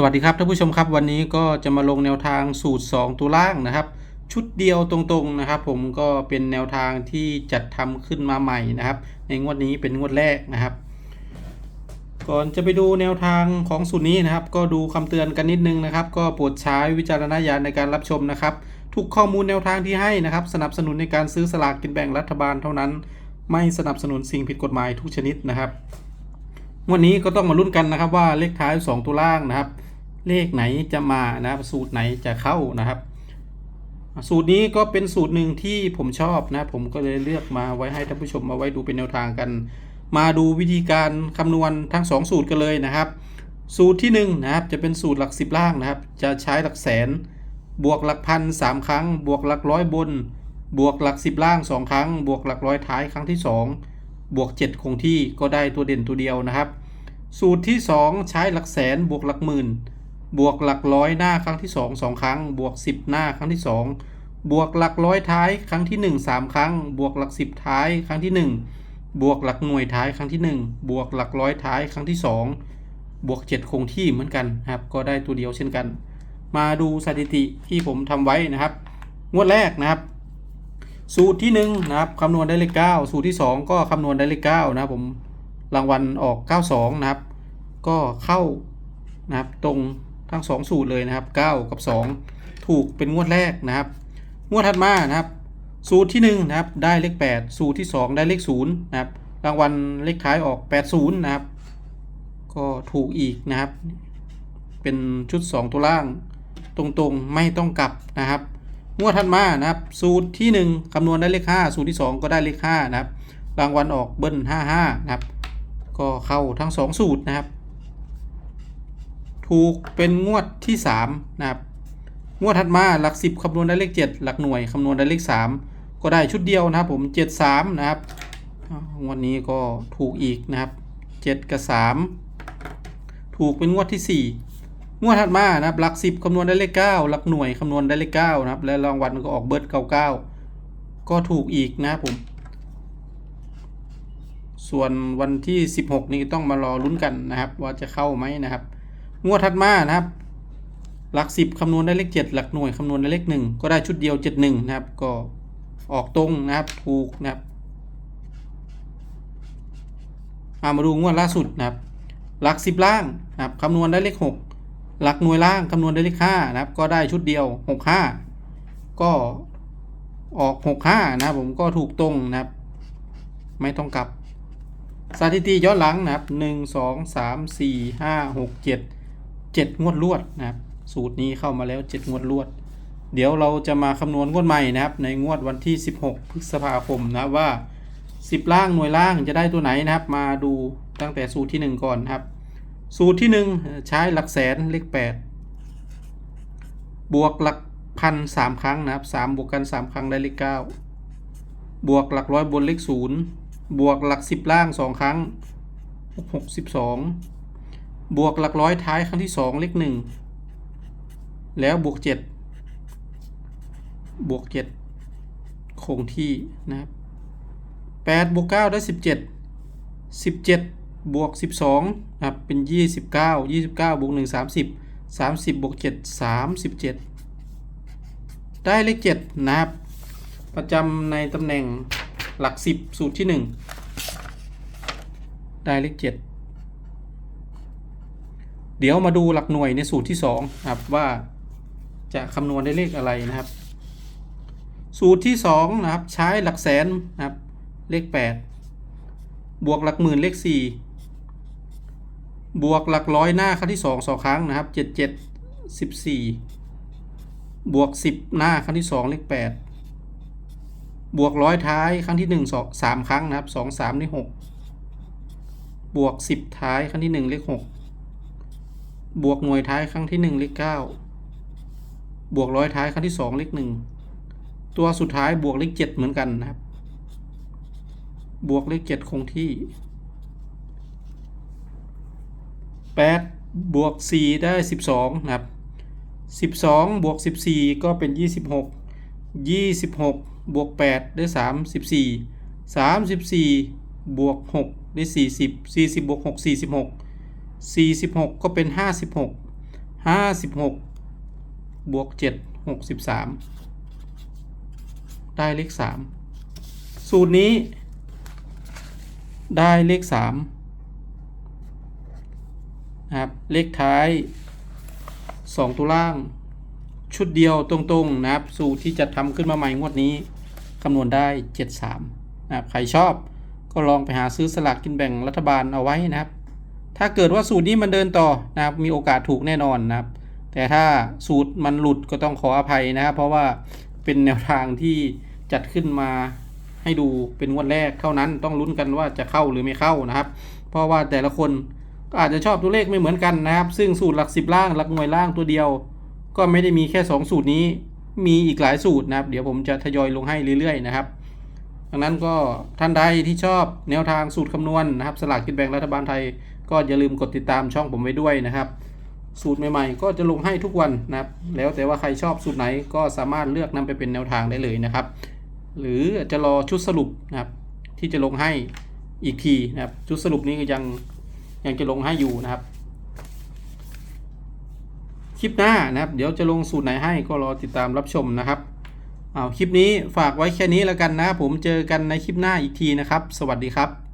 สวัสดีครับท่านผู้ชมครับวันนี้ก็จะมาลงแนวทางสูตร 2 ตัวล่างนะครับ ชุดเดียวตรงๆนะครับ ผมก็เป็นแนวทางที่จัดทำขึ้นมาใหม่นะครับ ในงวดนี้เป็นงวดแรกนะครับ ก่อนจะไปดูแนวทางของสูตรนี้นะครับ ก็ดูคำเตือนกันนิดนึงนะครับ ก็โปรดใช้วิจารณญาณในการรับชมนะครับ ทุกข้อมูลแนวทางที่ให้นะครับ สนับสนุนในการซื้อสลากกินแบ่งรัฐบาลเท่านั้น ไม่สนับสนุนสิ่งผิดกฎหมายทุกชนิดนะครับวันนี้ก็ต้องมาลุ้นกันนะครับว่าเลขท้าย 2 ตัวล่างนะครับ เลขไหนจะมานะครับสูตรไหนจะเข้านะครับ สูตรนี้ก็เป็นสูตรหนึ่งที่ผมชอบนะผมก็เลยเลือกมาไว้ให้ท่านผู้ชมมาไว้ดูเป็นแนวทางกัน มาดูวิธีการคำนวณทั้ง 2 สูตรกันเลยนะครับ สูตรที่1นงนะครับจะเป็นสูตรหลัก 10 ล่างนะครับ จะใช้หลักแสน บวกหลักพันสามครั้ง บวกหลักร้อยบน บวกหลัก 10 ล่าง 2 ครั้ง บวกหลักร้อยท้ายครั้งที่ 2 บวก 7 คงที่ก็ได้ตัวเด่นตัวเดียวนะครับ สูตรที่ 2 ใช้หลักแสนบวกหลักหมื่น บวกหลักร้อยหน้าครั้งที่ 2 2 ครั้ง บวก 10 หน้าครั้งที่ 2 บวกหลักร้อยท้ายครั้งที่ 1 3 ครั้ง บวกหลัก 10 ท้ายครั้งที่ 1 บวกหลักหน่วยท้ายครั้งที่ 1 บวกหลักร้อยท้ายครั้งที่ 2 บวก 7 คงที่เหมือนกันครับ ก็ได้ตัวเดียวเช่นกัน มาดูสถิติที่ผมทำไว้นะครับ งวดแรกนะครับ สูตรที่1นะครับคำนวณได้เลข9สูตรที่ 2 ก็คำนวณได้เลข9นะครับผมรางวัลออก 92 นะครับ ก็เข้านะครับตรง ทั้ง 2 สูตรเลยนะครับ 9 กับ 2 ถูกเป็นงวดแรกนะครับ งวดถัดมานะครับ สูตรที่1นะครับได้เลข 8 สูตรที่ 2 ได้เลข0นะครับรางวัลเลขท้ายออก 80นะครับ ก็ถูกอีกนะครับ เป็นชุด 2 ตัวล่าง ตรงๆไม่ต้องกลับนะครับ งวดถัดมานะครับ สูตรที่ 1คำนวณได้เลข 5 สูตรที่ 2 ก็ได้เลข5นะครับรางวัลออกเบิ้ล55นะครับ ก็เข้าทั้ง 2 สูตรนะครับ ถูกเป็นงวดที่3นะครับงวดถัดมาหลัก 10คำนวณได้เลข 7 หลักหน่วยคำนวณได้เลข 3 ก็ได้ชุดเดียวนะครับผม73นะครับงวดนี้ก็ถูกอีกนะครับ 7 กับ 3 ถูกเป็นงวดที่ 4 งวดถัดมานะครับหลัก 10คำนวณได้เลข 9 หลักหน่วยคำนวณได้เลข9นะครับและรางวัลก็ออกเบิร์ด99 ก็ถูกอีกนะครับผมส่วนวันที่ 16 นี้ต้องมารอลุ้นกันนะครับ ว่าจะเข้าไหมนะครับ งวดถัดมานะครับ หลัก 10 คำนวณได้เลข 7 หลักหน่วยคำนวณได้เลข 1 ก็ได้ชุดเดียว 71 นะครับ ก็ออกตรงนะครับถูกนะครับามาดูงวดล่าสุดนะครับ หลัก 10 ล่างนะครับคำนวณได้เลข 6 หลักหน่วยล่างคำนวณได้เลข5นะครับ ก็ได้ชุดเดียว 65 ก็ออก 65 นะครับผมก็ถูกตรงนะครับ ไม่ต้องกลับสถิติย้อนหลังนะครับหนึ่งสองสามสี่ห้าหกเจ็ดงวดรวดนะครับ สูตรนี้เข้ามาแล้วเจ็ดงวดรวด เดี๋ยวเราจะมาคำนวณงวดใหม่นะครับ ในงวดวันที่ 16 พฤษภาคมนะว่า 10 ล่างหน่วยล่างจะได้ตัวไหนนะครับ มาดูตั้งแต่สูตรที่ 1 ก่อนนะครับ สูตรที่ 1 ใช้หลักแสนเลข 8 บวกหลักพันสามครั้งนะครับ3บวกกัน 3 ครั้งได้เลข 9 บวกหลักร้อยบนเลข 0 บวกหลัก 10 ล่าง 2 ครั้ง62 บวกหลักร้อยท้ายครั้งที่ 2 เลข1แล้วบวก 7 บวก 7 คงที่นะครับ8บวก9ได้ 17 17 บวก 12นะครับเป็น 29 29 บวก 1 30 30 บวก 7 37 ได้เลข 7 นะครับ ประจำในตำแหน่งหลัก 10 สูตรที่ 1 ได้เลข 7 เดี๋ยวมาดูหลักหน่วยในสูตรที่2ครับว่าจะคำนวณได้เลขอะไรนะครับ สูตรที่2นะครับใช้หลักแสนนะครับเลข 8 บวกหลักหมื่นเลข 4 บวกหลักร้อยหน้าครั้งที่2 2ครั้งนะครับ 7 7 14 บวก 10 หน้าครั้งที่ 2 เลข 8 บวกร้อยท้ายครั้งที่ 1 2 3 ครั้งนะครับ 2 3 เลข 6 บวก 10 ท้ายครั้งที่ 1 เลข 6 บวกหน่วยท้ายครั้งที่ 1 เลข 9 บวกร้อยท้ายครั้งที่ 2 เลข 1 ตัวสุดท้ายบวกเลข 7 เหมือนกันนะครับ บวกเลข 7 คงที่ 8 บวก 4 ได้ 12 นะครับ 12 บวก 14 ก็เป็น 26 26 บวก 8 ได้ 34 34 บวก 6 ได้ 40 40 บวก 6 46 46 ก็เป็น 56ห้าสิบหกบวกเจ็ดหกสิบสามได้เลขสามสูตรนี้ ได้เลขสามนะครับ เลขท้ายสองตัวล่าง ชุดเดียวตรงๆ นะครับ สูตรที่จะทำขึ้นมาใหม่งวดนี้คำนวณได้ 73 นะครับ ใครชอบก็ลองไปหาซื้อสลากกินแบ่งรัฐบาลเอาไว้นะครับ ถ้าเกิดว่าสูตรนี้มันเดินต่อนะครับมีโอกาสถูกแน่นอนนะครับ แต่ถ้าสูตรมันหลุดก็ต้องขออภัยนะครับ เพราะว่าเป็นแนวทางที่จัดขึ้นมาให้ดูเป็นงวดแรกเท่านั้นต้องลุ้นกันว่าจะเข้าหรือไม่เข้านะครับ เพราะว่าแต่ละคนก็อาจจะชอบตัวเลขไม่เหมือนกันนะครับ ซึ่งสูตรหลักสิบล่างหลักหน่วยล่างตัวเดียว ก็ไม่ได้มีแค่ 2 สูตรนี้ มีอีกหลายสูตรนะครับ เดี๋ยวผมจะทยอยลงให้เรื่อยๆนะครับดังนั้นก็ท่านใดที่ชอบแนวทางสูตรคำนวณนะครับ สลากกินแบ่งรัฐบาลไทย ก็อย่าลืมกดติดตามช่องผมไว้ด้วยนะครับ สูตรใหม่ๆ ก็จะลงให้ทุกวันนะครับ แล้วแต่ว่าใครชอบสูตรไหนก็สามารถเลือกนำไปเป็นแนวทางได้เลยนะครับ หรือจะรอชุดสรุปนะครับ ที่จะลงให้อีกทีนะครับ ชุดสรุปนี้ยังยังจะลงให้อยู่นะครับคลิปหน้านะครับ เดี๋ยวจะลงสูตรไหนให้ก็รอติดตามรับชมนะครับเอาคลิปนี้ฝากไว้แค่นี้แล้วกันนะผมเจอกันในคลิปหน้าอีกทีนะครับ สวัสดีครับ